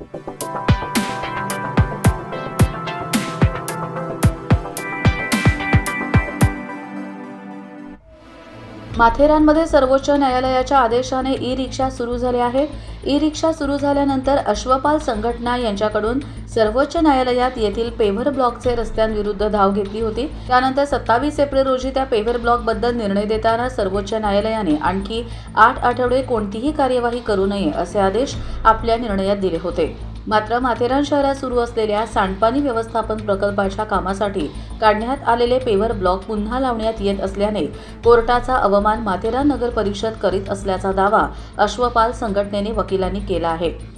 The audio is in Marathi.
Thank you. माथेरानमध्ये सर्वोच्च न्यायालयाच्या आदेशाने ई रिक्षा सुरू झाले आहे. ई रिक्षा सुरू झाल्यानंतर अश्वपाल संघटना यांच्याकडून सर्वोच्च न्यायालयात येथील पेव्हर ब्लॉकचे रस्त्यांविरुद्ध धाव घेतली होती. त्यानंतर सत्तावीस एप्रिल रोजी त्या पेव्हर ब्लॉकबद्दल निर्णय देताना सर्वोच्च न्यायालयाने आणखी आठ आठवडे कोणतीही कार्यवाही करू नये असे आदेश आपल्या निर्णयात दिले होते. मात्र माथेरान शहरात सुरू असलेल्या सांडपाणी व्यवस्थापन प्रकल्पाच्या कामासाठी काढण्यात आलेले पेव्हर ब्लॉक पुन्हा लावण्यात येत असल्याने कोर्टाचा अवमान माथेरान नगर परिषद करीत असल्याचा दावा अश्वपाल संघटनेने वकिलांनी केला आहे.